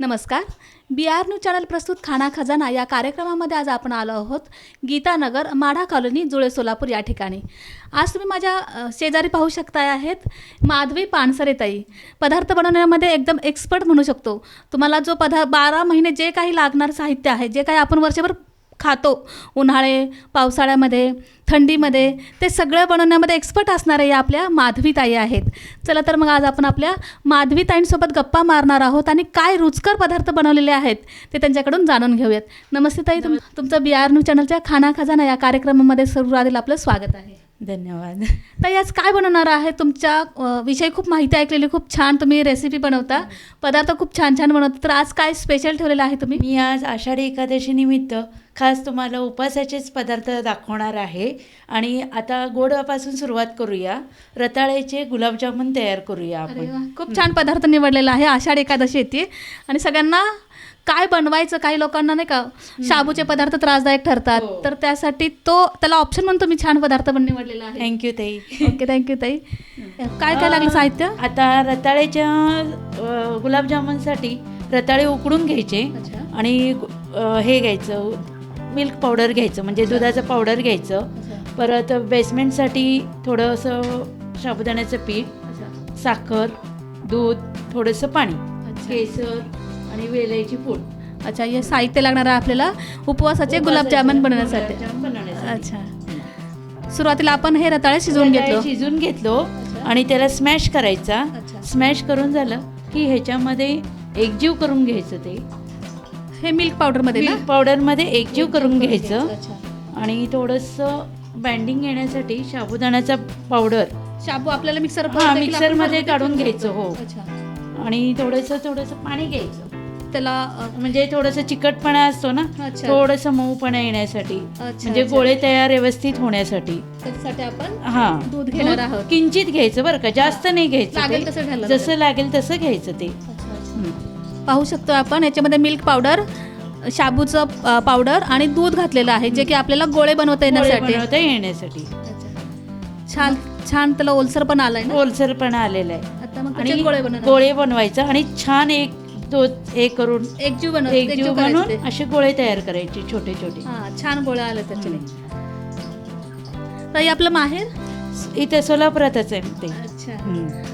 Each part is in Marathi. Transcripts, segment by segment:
नमस्कार. बी आर न्यूज चॅनल प्रस्तुत खाना खजाना या कार्यक्रमामध्ये आज आपण आलो आहोत गीतानगर माढा कॉलनी जुळे सोलापूर या ठिकाणी. आज तुम्ही माझ्या शेजारी पाहू शकताय आहेत माधवी पानसरेताई. पदार्थ बनवण्यामध्ये एकदम एक्सपर्ट म्हणू शकतो. तुम्हाला जो पदा बारा महिने जे काही लागणार साहित्य आहे जे काही आपण वर्षभर खातो. उन्हाळे पावसाळ्यामध्ये थंडीमध्ये ते सगळं बनवण्यामध्ये एक्सपर्ट असणारे या आपल्या माधवीताई आहेत. चला तर मग आज आपण आपल्या माधवीताईंसोबत गप्पा मारणार आहोत आणि काय रुचकर पदार्थ बनवलेले आहेत ते त्यांच्याकडून जाणून घेऊयात. नमस्ते ताई तुम तुमचं बी आर न्यूज चॅनलच्या खाना खजाना या कार्यक्रमामध्ये सुरुवातीला आपलं स्वागत आहे. धन्यवाद. ताई आज काय बनवणार आहे? तुमच्या विषयी खूप माहिती ऐकलेली खूप छान तुम्ही रेसिपी बनवता. पदार्थ खूप छान छान बनवता. तर आज काय स्पेशल ठेवलेलं आहे तुम्ही? मी आज आषाढी एकादशी निमित्त खास तुम्हाला उपासाचेच पदार्थ दाखवणार आहे. आणि आता गोडापासून सुरुवात करूया. रताळ्याचे गुलाबजामुन तयार करूया आपण. खूप छान पदार्थ निवडलेला आहे आषाढ एकादशी येते. आणि सगळ्यांना काय बनवायचं काही लोकांना नाही का? शाबूचे पदार्थ त्रासदायक ठरतात. हो. तर त्यासाठी तो त्याला ऑप्शन म्हणून तुम्ही छान पदार्थ पण निवडलेला आहे. थँक्यू ताई. ओके थँक्यू ताई. काय काय लागलं साहित्य? आता रताळ्याच्या गुलाबजामुनसाठी रताळे उकडून घ्यायचे. आणि हे घ्यायचं मिल्क पावडर घ्यायचं म्हणजे दुधाचं पावडर घ्यायचं. परत बेसमेंटसाठी थोडंसं साबुदाण्याचं पीठ साखर दूध थोडंसं पाणी केसर आणि वेलायची पूड. अच्छा हे साहित्य लागणार आहे आपल्याला उपवासाचे गुलाबजामुन बनवण्यासाठी. अच्छा. सुरुवातीला आपण हे रताळे शिजवून घेतलो. शिजून घेतलो आणि त्याला स्मॅश करायचा. स्मॅश करून झालं की ह्याच्यामध्ये एकजीव करून घ्यायचं ते. हे मिल्क पावडरमध्ये ना? मिल्क पावडरमध्ये एकजीव करून घ्यायचं. आणि थोडंसं बँडिंग येण्यासाठी साबुदाण्याचा पावडर शाबू आपल्याला मिक्सर मिक्सरमध्ये काढून घ्यायचं हो. आणि थोडंसं थोडंसं पाणी घ्यायचं. त्याला म्हणजे थोडंसं चिकटपणा असतो ना अच्छा. थोडंसं मऊपणा येण्यासाठी. अच्छा, म्हणजे अच्छा. गोळे तयार व्यवस्थित होण्यासाठी. त्याच्यासाठी आपण हा. दूध घेणार आहोत. किंचित घ्यायचं बरं का जास्त नाही घ्यायचं ते. जसं लागेल. तसं घ्यायचं ते. हं. पाहू शकतो आपण याच्यामध्ये मिल्क पावडर शाबूचं अ, पावडर आणि दूध घातलेलं आहे जे की आपल्याला गोळे बनवता गोळे येण्यासाठी. बनवता येण्यासाठी. छान छान त्याला ओलसर पण आलाय ना? ओलसरपणा आलेला आहे. आता मग आणि त्याच्यात गोळे बनवणार? गोळे बनवायचं आणि छान एक तो हे करून एकजीव बनव एकजीव बनवून असे गोळे तयार करायचे छोटे छोटे. हा छान गोळे आले त्याच्याने. ताई आपलं माहेर? इथे सोलापुरातच आहे ते. अच्छा.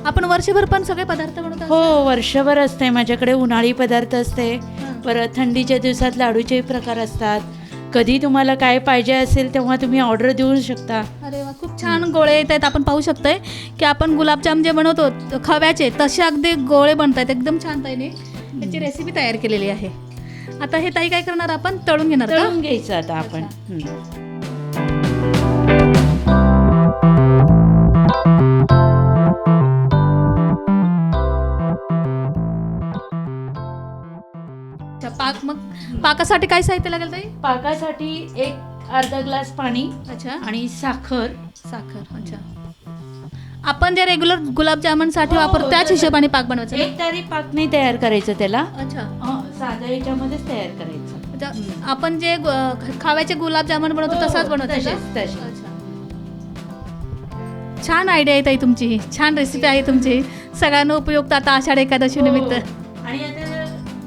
आपण वर्षभर पण सगळे पदार्थ बनवतो हो वर्षभर असते. माझ्याकडे उन्हाळी पदार्थ असते. परत थंडीच्या दिवसात लाडूचे प्रकार असतात. कधी तुम्हाला काय पाहिजे असेल तेव्हा तुम्ही ऑर्डर देऊ शकता. अरे वा खूप छान गोळे येत आहेत. आपण पाहू शकतोय की आपण गुलाबजाम जे बनवतो त- खव्याचे तसे अगदी गोळे बनत आहेत एकदम छान ताईने. त्याची रेसिपी तयार केलेली आहे. आता हे ताई काय करणार आपण? तळून घेणार का? तळून घ्यायचं आता आपण. हं. अच्छा, पाक मग? पाकासाठी काय साहित्य लागेल ताई? पाकासाठी एक अर्धा ग्लास पाणी अच्छा. आणि साखर. साखर अच्छा. आपण जे रेग्युलर गुलाबजामुनसाठी हो, वापरतो त्याच तसं. हिशोबाने पाक बनवायचा? एक तारी पाक नाही तयार करायचं त्याला अच्छा हं, साध्या याच्यामध्येच तयार करायचं अच्छा, आपण जे गु- खव्याचे गुलाबजामुन बनवतो हो, तसाच बनवतो तसेच, का? तसेच. अच्छा. छान आयडिया आहे ताई तुमची ही छान रेसिपी आहे तुमची सगळ्यांना उपयुक्त आता आषाढ एकादशी निमित्त हो. आणि आता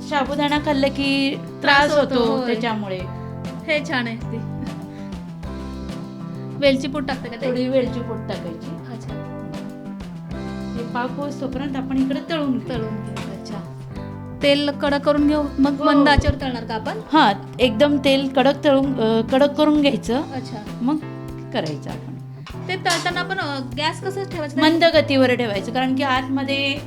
साबुदाणा खाल्लं की त्रास त्रास होतो, होतो होय. त्याच्यामुळे हे छान आहे ते वेलची पूड टाकते का ताई? थोडी वेलची पूड टाकायची हे पाक तोपर्यंत आपण इकडे तळून. तळून घेऊ अच्छा. तेल कडक करून घेऊ मग हो. मंद आचेवर तळणार का आपण? हा एकदम तेल कडक तळून अं, कडक करून घ्यायचं. अच्छा. मग करायचं आपण. ते तळताना आपण गॅस कसं ठेवायचं? मंद गतीवर ठेवायचं कारण की आतमध्ये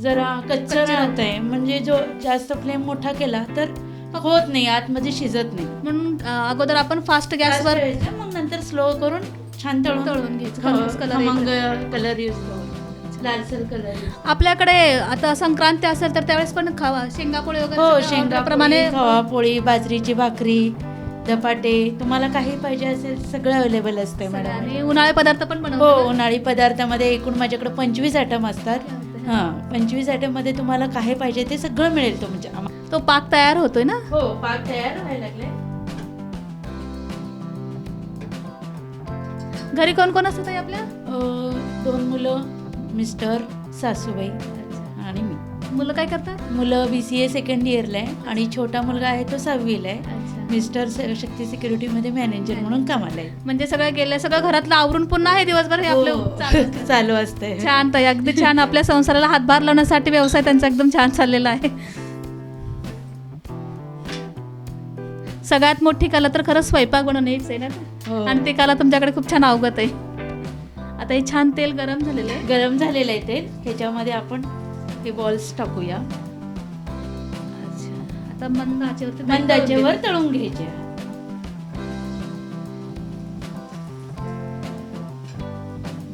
जरा कच्चं कच्चं राहत आहे म्हणजे जो जास्त फ्लेम मोठा केला तर होत नाही आतमध्ये शिजत नाही. म्हणून अं, अगोदर आपण फास्ट गॅसवर मग नंतर स्लो करून छान तळून तळून घ्यायचं. हो, खमंग color कलर यूज लालसर कलर आपल्याकडे आता संक्रांती असेल तर त्यावेळेस पण खावा. शेंगापोळे वगैरे हो शेंगा प्रमाणे खवा पोळी बाजरीची भाकरी धपाटे. तुम्हाला काही पाहिजे असेल सगळं अवेलेबल असते मॅडम आणि उन्हाळे पदार्थ पण हो बनवतो उन्हाळी पदार्थामध्ये एकूण माझ्याकडे पंचवीस आयटम असतात. हां पंचवीस आयटममध्ये तुम्हाला काय पाहिजे ते सगळं मिळेल तुमच्या आम्हा- तो पाक तयार होतोय ना? हो पाक तयार व्हायला लागले. घरी कोण कोण असतं ताई आपल्या? अं, दोन मुलं. मिस्टर सासूबाई आणि मी. मुलं काय करतात? मुलं बी सी ए सेकंड इयरला आहे आणि छोटा मुलगा आहे तो सहावीला आहे. मिस्टर स- शक्ती सिक्युरिटीमध्ये मॅनेजर म्हणून कामाला आहे. म्हणजे सगळं गेलं सगळं घरातलं आवरून पुन्हा हे दिवसभर हे आपलं हो. चालू असतं. चालू असते छान ताई. अगदी छान. आपल्या संसाराला हातभार लावण्यासाठी व्यवसाय त्यांचा एकदम छान चाललेला आहे. सगळ्यात मोठी कला तर खरंच स्वयंपाक बनवणे हीच आहे ना? हो. आणि ते कला तुमच्याकडे खूप छान अवगत आहे. आता हे छान तेल गरम झालेलं आहे. गरम झालेलं आहे तेल. ह्याच्यामध्ये आपण हे बॉल्स टाकूया. अच्छा. आता मंद आचेवरती मंद आचेवर तळून घ्यायचे.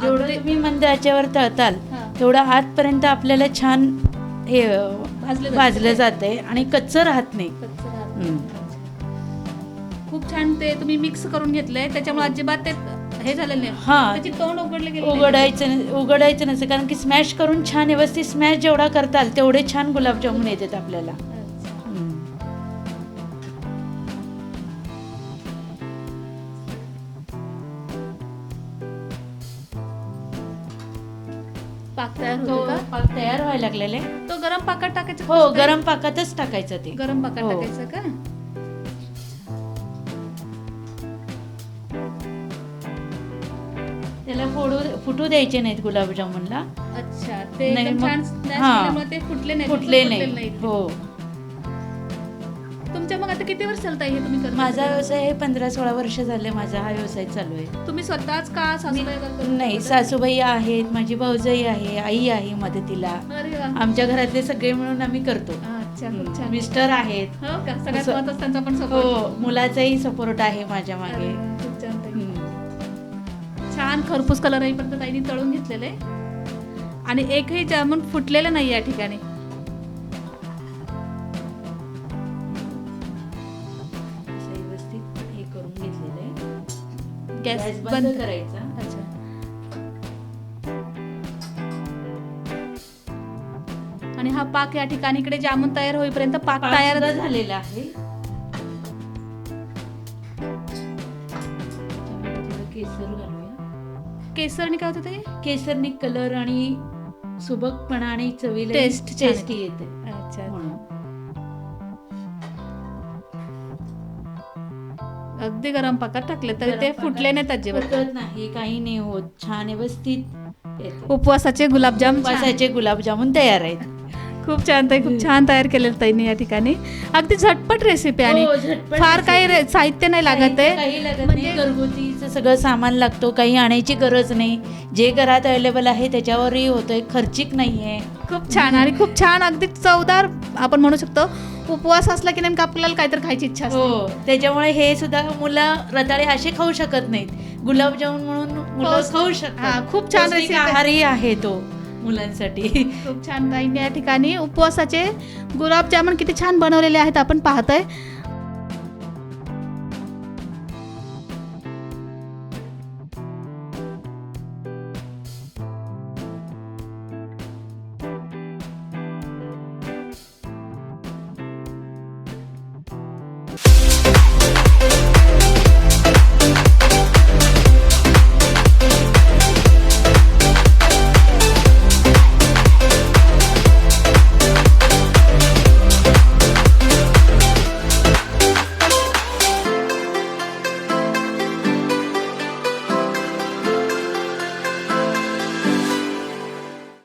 जेवढं तुम्ही मंद आचेवर तळताल. तेवढं आतपर्यंत आपल्याला छान हे भाजलं जातं. जाते आणि कच्चं राहत नाही. खूप छान ते तुम्ही मिक्स करून घेतलंय. त्याच्यामुळे अजिबात ते हे झालेलं नाही हा. त्याची तोंड उघडले गेले नाही. उघडायचं न- उघडायचं नसतं कारण की स्मॅश करून छान व्यवस्थित स्मॅश जेवढा करताल तेवढे छान गुलाबजामुन येतात आपल्याला अच्छा. हम्म. पाक तयार तो होतो का पाक तयार व्हायला लागलेला तो गरम पाकात टाकायचा हो कसं काय? गरम पाकातच टाकायचं ते गरम पाकात हो. टाकायचं का फोडू फुटू द्यायचे नाहीत गुलाबजामुनला अच्छा ते नाही, एकदम मग- छान स्मॅश हा. केल्यामुळे ते फुटले नाही फुटले नाही हो. तुमच्या मग आता किती वर्ष चालताय हे तुम्ही करत माझा व्यवसाय हे पंधरा सोळा वर्ष झाले माझा हा व्यवसाय चालू आहे. तुम्ही स्वतःच का सासूबाई नाही? सासूबाई आहेत माझी भाऊजाई आहे आई आहे मदतीला. अरे वा. आमच्या घरातले सगळे मिळून आम्ही करतो. अच्छा खूप छान. मिस्टर आहेत. हो का? सगळ्यात असं- महत्वाचं त्यांचा पण हो सपोर्ट मुलाचाही सपोर्ट आहे माझ्या मागे. छान खरपूस कलर येईपर्यंत ताईने तळून घेतलेले. आणि एकही जामून फुटलेलं नाही या ठिकाणी. हे करून घेतलेलं गॅस बंद बंद करायचा. अच्छा. आणि हा पाक या ठिकाणी इकडे जामून तयार होईपर्यंत पाक तयार झालेला आहे. केसरनी काय होतं ते? केसरनी कलर आणि सुबकपणा आणि चवीला Taste छान टेस्टी येते. अच्छा. म्हणून. अगदी गरम पाकात टाकले तरी ते गरम फुटले नाहीत अजिबात. फुटत नाही काही नाही होत. छान व्यवस्थित येते. उपवासाचे गुलाबजाम छान. उपवासाचे गुलाबजामुन तयार आहेत. खूप छान ताई खूप छान तयार केलेलं ताईने या ठिकाणी. अगदी झटपट रेसिपी आणि हो, झटपट फार recipe. काही रे- साहित्य नाही लागत आहे. काही लागत म्हणजे- नाही. घरगुतीचं सगळं सामान लागतो काही आणायची गरज नाही. जे घरात अवेलेबल आहे त्याच्यावरही होतंय खर्चिक नाहीये. खूप छान आणि खूप छान अगदी चवदार आपण म्हणू शकतो उपवास असला की नेमकं आपल्याला काहीतरी खायची इच्छा असते. हो त्याच्यामुळे हे सुद्धा मुलं रताळे असे खाऊ शकत नाहीत. गुलाबजामुन म्हणून मुलं हो, खाऊ हा, शकतात खूप छान पौष्टिक recipe आहे. आहारही आहे तो. मुलांसाठी. खूप छान ताईने या ठिकाणी उपवासाचे गुलाबजामुन किती छान बनवलेले आहेत आपण पाहतोय.